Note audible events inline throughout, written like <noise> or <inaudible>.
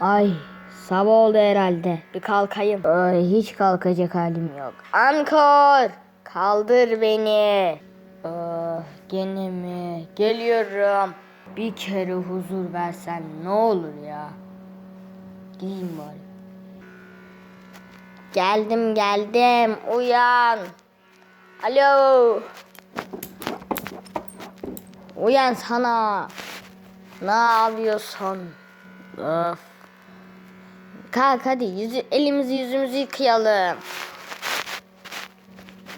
Ay sabah oldu herhalde. Bir kalkayım. Ay hiç kalkacak halim yok. Ankor kaldır beni. Ah, gene mi? Geliyorum. Bir kere huzur versen ne olur ya. Gideyim bari. Geldim geldim. Uyan. Alo. Uyan sana. Ne yapıyorsun? Of. Kalk hadi yüzü, elimizi yüzümüzü yıkayalım.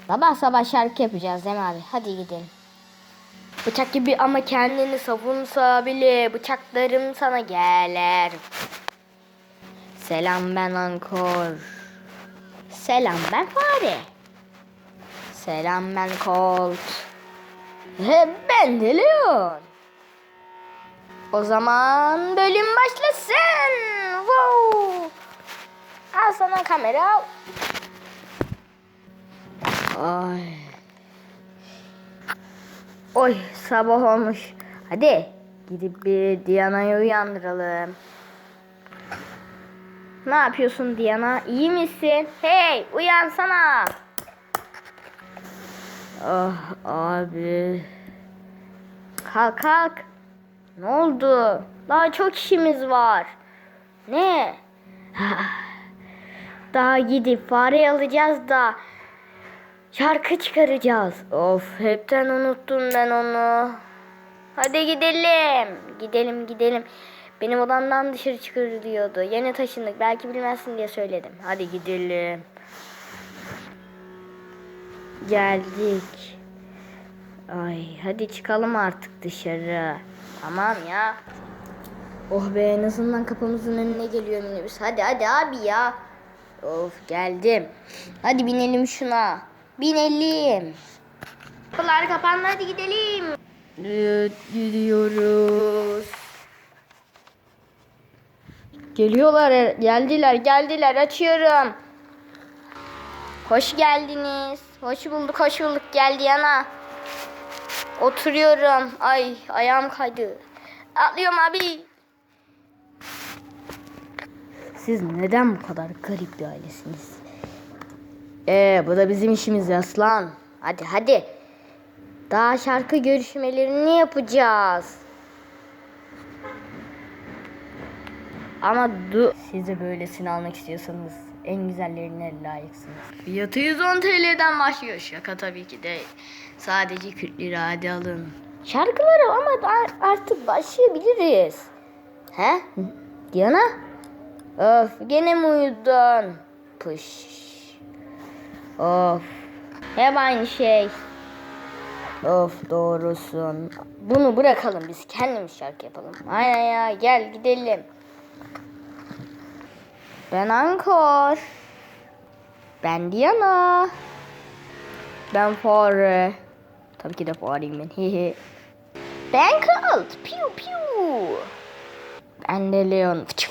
Sabah sabah şarkı yapacağız değil mi abi? Hadi gidelim. Bıçak gibi ama kendini savunsa bile bıçaklarım sana gelir. Selam ben Ankor. Selam ben Fare. Selam ben Colt. Ve ben de Leon. O zaman bölüm başlasın. Wow. Al sana kamera. Ay. Oy sabah olmuş. Hadi gidip bir Diana'yı uyandıralım. Ne yapıyorsun Diana? İyi misin? Hey uyansana. Ah abi. Kalk kalk. Ne oldu? Daha çok işimiz var. Ne? <laughs> Daha gidip fare alacağız da şarkı çıkaracağız. Of hepten unuttum ben onu. Hadi gidelim. Gidelim gidelim. Benim odamdan dışarı çıkarılıyordu. Yeni taşındık. Belki bilmezsin diye söyledim. Hadi gidelim. Geldik. Ay hadi çıkalım artık dışarı. Tamam ya. Oh be en azından kapımızın önüne geliyor minibüs. Hadi hadi abi ya. Of geldim. Hadi binelim şuna. Binelim. Kapılar kapandı hadi gidelim. Evet gidiyoruz. Geliyorlar geldiler geldiler açıyorum. Hoş geldiniz. Hoş bulduk hoş bulduk geldi yana. Oturuyorum. Ay ayağım kaydı. Atlıyorum abi. Siz neden bu kadar garip bir ailesiniz? Ee, bu da bizim işimiz aslan. Hadi hadi. Daha şarkı görüşmelerini yapacağız. Ama du siz de böylesini almak istiyorsanız en güzellerine layıksınız. Fiyatı 110 TL'den başlıyor. Şaka tabii ki değil. Sadece 40 lira hadi alın. Şarkıları ama artık başlayabiliriz. He? Diana? Of gene mi uyudun? Pış. Of. Hep aynı şey. Of doğrusun. Bunu bırakalım biz kendimiz şarkı yapalım. Aynen ya gel gidelim. Ben Ankor. Ben Diana. Ben Fare. Tabii ki de Fare'yim ben. <laughs> Hehe. ben Colt. Piu piu. Ben de Leon. Fıçı